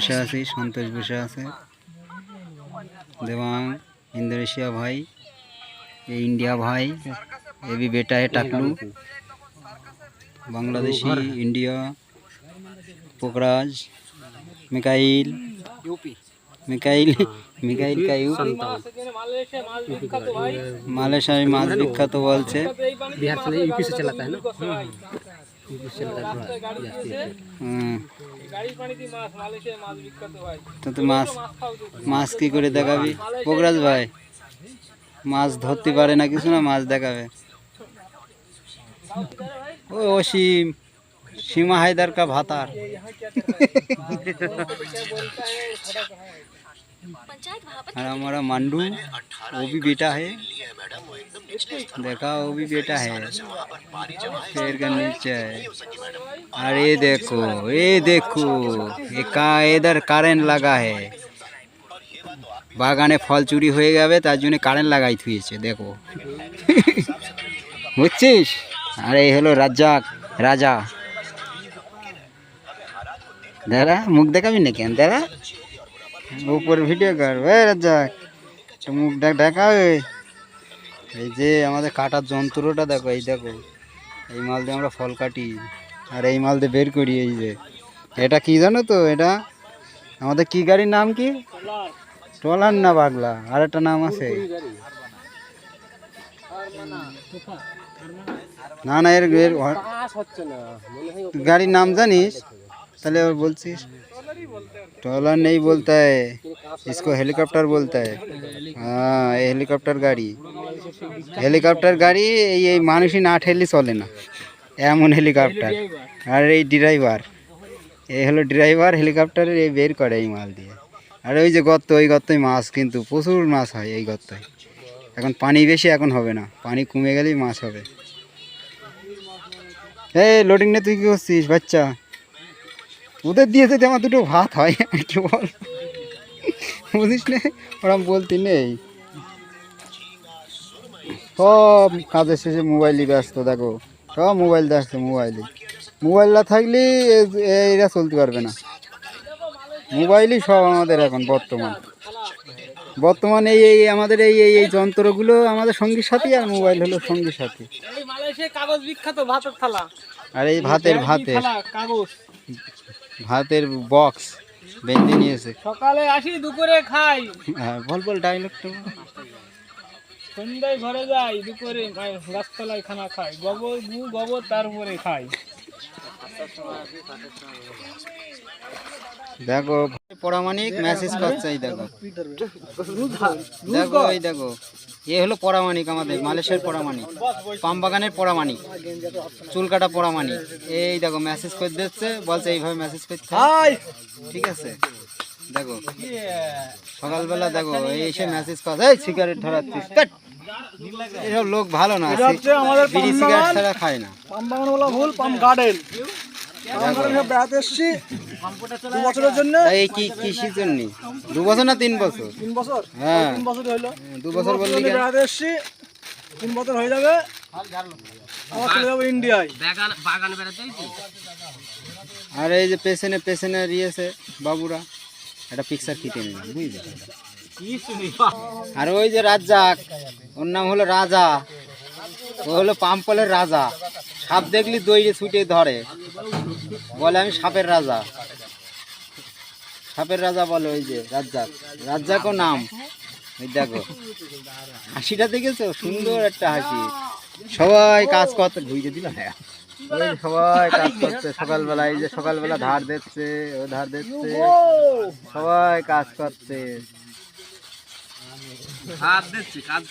বসে আছি সন্তোষ বসে আছে। দেবাং ইন্দোনেশিয়া ভাই ইন্ডিয়া ভাই এবি বেটা টাকলু বাংলাদেশি ইন্ডিয়া পোকরাজ মিকাইল মিকাইল মিকাইল কা ইউপি মালয়েশিয়ায় মাছ বিখ্যাত বলছে। বিহার ইউপি সে হ্যাঁ चलाता है थोड़ा जास्ती है। হুম। তো তো মাছ মাছ কি করে দেখাবি পোকরাজ ভাই মাছ ধরতে পারে না কিছু না মাছ দেখাবে ও অসীম সীমা হায়দার কা ভাতার और हमारा मंडू वो भी बेटा है देखा वो भी बेटा है पेड़ का नीचे है और ये देखो ये देखो ये का इधर কারেন্ট লাগা है বাগানে ফল চুরি হয়ে যাবে তার জন্য কারেন্ট লাগাই থুয়েছে দেখো বুঝছিস আর এই হলো রাজ্জাক রাজা দাদা মুখ দেখাবি না কেন দাদা উপর ভিডিও কর এ রাজ্জাক একটু মুখ দেখ দেখা ওই। এই যে আমাদের কাটার যন্ত্রটা দেখো এই দেখো এই মাল দিয়ে আমরা ফল কাটি আর এই মাল দিয়ে বের করি এই যে এটা কি জানো তো এটা আমাদের কি গাড়ির নাম কি ট্রলার না বাগলা আর একটা নাম আছে না না এর এর पास হচ্ছে না মনে হয় গাড়ির নাম জানিস তাহলে আবার বলছিস ट्रॉलर नहीं बोलता है इसको हेलीकॉप्टर बोलता है हाँ ये हेलीकॉप्टर গাড়ি হেলিকপ্টার গাড়ি, এই এই মানুষই না ঠেললে চলে না। এমন হেলিকপ্টার। আর এই ড্রাইভার এই হলো ড্রাইভার হেলিকপ্টারের এই বের করে এই মাল দিয়ে। আর ওই যে গর্ত, ওই গর্তই মাছ, কিন্তু প্রচুর মাছ হয় এই গর্তয়। এখন পানি বেশি এখন হবে না। পানি কমে গেলেই মাছ হবে। এই লোডিং নে তুই কী করছিস, বাচ্চা? ওদের দিয়েছে যে আমার দুটো ভাত হয় আর কি বল। বুঝিস নে? ওরম বলতে নেই। সব কাজের শেষে মোবাইলই ব্যস্ত দেখো। সব মোবাইল দেখছে মোবাইলে মোবাইল না থাকলে এরা চলতে পারবে না। মোবাইলই সব আমাদের এখন বর্তমান। বর্তমানে এই এই আমাদের এই এই এই যন্ত্রগুলো আমাদের সঙ্গী সাথী আর মোবাইল হলো সঙ্গী সাথী কাগজ বিখ্যাত ভাতের থালা। আর এই ভাতের ভাতের। কাগজ। ভাতের বক্স বেঁধে নিয়েছে। সকালে আসি দুপুরে খাই। হ্যাঁ বল বল ডায়লগটা সন্ধ্যায় ঘরে যাই দুপুরে গাছতলায় খানা খাই গোবর গু গোবর তারপরে খাই। দেখো পরামানিক মেসেজ করছে এই দেখো। দেখো এই দেখো। এ হলো পরামানিক আমাদের মালয়েশিয়ার পরামানিক পাম বাগানের পরামানিক চুল কাটা পরামানিক এই দেখো মেসেজ করে দিচ্ছে বলছে এইভাবে মেসেজ করতে হয়। ঠিক আছে? দেখো। সকালবেলা দেখো এই এসে মেসেজ করছে এই সিগারেট ধরাচ্ছিস। এসব লোক ভালো না আমাদের বিড়ি সিগারেট ছাড়া খায় না। পাম বাগান বলা ভুল পাম গার্ডেন। বেড়াতে এসছি। দু বছরের জন্য। এই কি কৃষির জন্য? দু বছর না তিন বছর? তিন বছর? হ্যাঁ। তিন বছর হইল। দু বছর বললি বেড়াতে এসছি। তিন বছর হয়ে যাবে। আবার চলে যাব ইন্ডিয়ায়। আর এই যে পেছনে পেছনে দিয়েছে বাবুরা। একটা পিকচার কেটে নিলাম বুঝলি? আর ওই যে রাজ্জাক, ওর নাম হলো রাজা, ও হলো পাম্পলের রাজা। সাপ দেখলি দইরে ছুটে ধরে। বলে, আমি সাপের রাজা। সাপের রাজা বলে, ওই যে রাজ্জাক। রাজ্জাকও নাম। ওই দেখো। হাসিটা দেখেছ? সুন্দর একটা হাসি। সবাই কাজ করতে ঘুরিয়ে দিল হ্যাঁ। সবাই কাজ করছে, সকালবেলা, এই যে সকালবেলা ধার দিচ্ছে, ও ধার দিচ্ছে। সবাই কাজ করছে। হাত দিচ্ছি কাজ